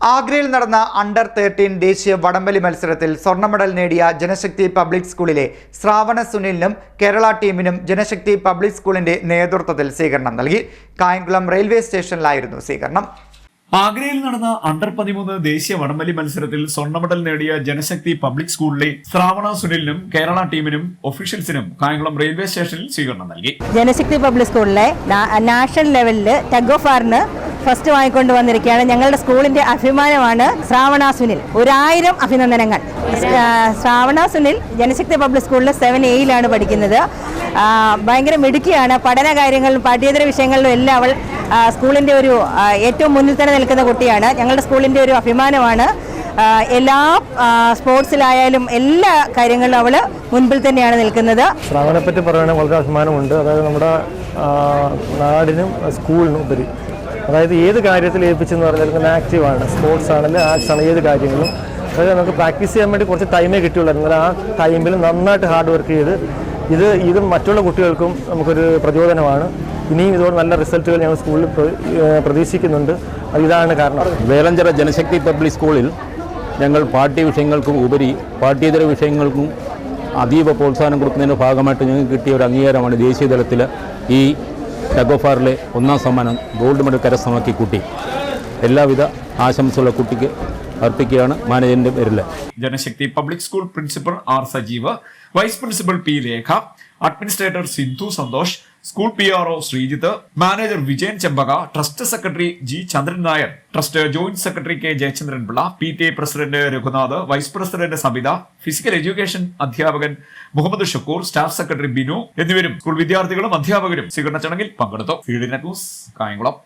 ആഗ്രയിൽ നടന്ന under thirteen ദേശീയ വടംവലി മത്സരത്തിൽ സ്വർണ മെഡൽ നേടിയ ജനശക്തി പബ്ലിക് സ്കൂളിലെ ശ്രാവണ സുനിലിനും കേരള ടീമിനും ജനശക്തി പബ്ലിക് സ്കൂളിന്റെ നേതൃത്വത്തിൽ സ്വീകരണം നൽകി. കായംകുളം റെയിൽവേ സ്റ്റേഷനിലായിരുന്നു സ്വീകരണം. ആഗ്രയിൽ നടന്ന അണ്ടർ പതിമൂന്ന് ദേശീയ വടംവലി മത്സരത്തിൽ സ്വർണ മെഡൽ നേടിയ ജനശക്തി പബ്ലിക് സ്കൂളിലെ ശ്രാവണ സുനിലിനും കേരള ടീമിനും ഒഫീഷ്യൽസിനും കായംകുളം റെയിൽവേ സ്റ്റേഷനിൽ സ്വീകരണം നൽകി. ജനശക്തി പബ്ലിക് സ്കൂളിലെ നാഷണൽ ലെവലിൽ ടഗ് ഓഫ് ആറിന് ഫസ്റ്റ് വാങ്ങിക്കൊണ്ട് വന്നിരിക്കുകയാണ്. ഞങ്ങളുടെ സ്കൂളിന്റെ അഭിമാനമാണ് ശ്രാവണ സുനിൽ. ഒരായിരം അഭിനന്ദനങ്ങൾ. ശ്രാവണ സുനിൽ ജനശക്തി പബ്ലിക് സ്കൂളിൽ സെവൻ എയിലാണ് പഠിക്കുന്നത്. ഭയങ്കര മിടുക്കിയാണ്. പഠന കാര്യങ്ങളിലും പാഠ്യേതര വിഷയങ്ങളിലും എല്ലാം അവൾ സ്കൂളിന്റെ ഒരു ഏറ്റവും മുന്നിൽ തന്നെ നിൽക്കുന്ന കുട്ടിയാണ്. ഞങ്ങളുടെ സ്കൂളിന്റെ ഒരു അഭിമാനമാണ്. എല്ലാ സ്പോർട്സിലായാലും എല്ലാ കാര്യങ്ങളിലും അവൾ മുൻപിൽ തന്നെയാണ് നിൽക്കുന്നത്. ശ്രാവണെ പറ്റി പറയുകയാണെങ്കിൽ വളരെ അഭിമാനമുണ്ട്. അതായത് നമ്മുടെ നാടിനും സ്കൂളിനും ഉപരി അതായത് ഏത് കാര്യത്തിൽ ഏൽപ്പിച്ചെന്ന് പറഞ്ഞാൽ ഇങ്ങനെ ആക്റ്റീവാണ് സ്പോർട്സ് ആണെങ്കിലും ആർട്സ് ആണ് ഏത് കാര്യങ്ങളും അതായത് നമുക്ക് പ്രാക്ടീസ് ചെയ്യാൻ വേണ്ടി കുറച്ച് ടൈമേ കിട്ടിയുള്ളായിരുന്നു. എന്നാൽ ആ ടൈമിൽ നന്നായിട്ട് ഹാർഡ് വർക്ക് ചെയ്ത് ഇത് ഇത് മറ്റുള്ള കുട്ടികൾക്കും നമുക്കൊരു പ്രചോദനമാണ്. ഇനിയും ഇതോടെ നല്ല റിസൾട്ടുകൾ ഞങ്ങൾ സ്കൂളിൽ പ്രതീക്ഷിക്കുന്നുണ്ട്. ഇതാണ് കാരണം. വേലഞ്ചിറ ജനശക്തി പബ്ലിക് സ്കൂളിൽ ഞങ്ങൾ പാഠ്യ വിഷയങ്ങൾക്കും ഉപരി പാഠ്യേതര വിഷയങ്ങൾക്കും അതീവ പ്രോത്സാഹനം കൊടുക്കുന്നതിന്റെ ഭാഗമായിട്ട് ഞങ്ങൾക്ക് കിട്ടിയ ഒരു അംഗീകാരമാണ് ദേശീയതലത്തിൽ ഈ ടഗോഫാറിലെ ഒന്നാം സമ്മാനം ഗോൾഡ് മെഡൽ കരസ്ഥമാക്കി കുട്ടി. എല്ലാവിധ ആശംസയുള്ള കുട്ടിക്ക് അർപ്പിക്കുകയാണ് മാനേജറിന്റെ പേരിൽ. Janashakti public school principal R Sajeev vice principal P Rekha administrator Sindhu Santhosh school P R O Sreejith manager Vijayan Chempaka trust secretary G Chandran Nair trust joint secretary K Jayachandran Pillai P T A president Raghunath vice president Sabitha physical education അധ്യാപകൻ Muhammad ഷക്കൂർ staff secretary Binu എന്നിവരും school വിദ്യാർത്ഥികളും അധ്യാപകരും സ്വീകരണ ചടങ്ങിൽ പങ്കെടുത്തു. Field news Kayamkulam.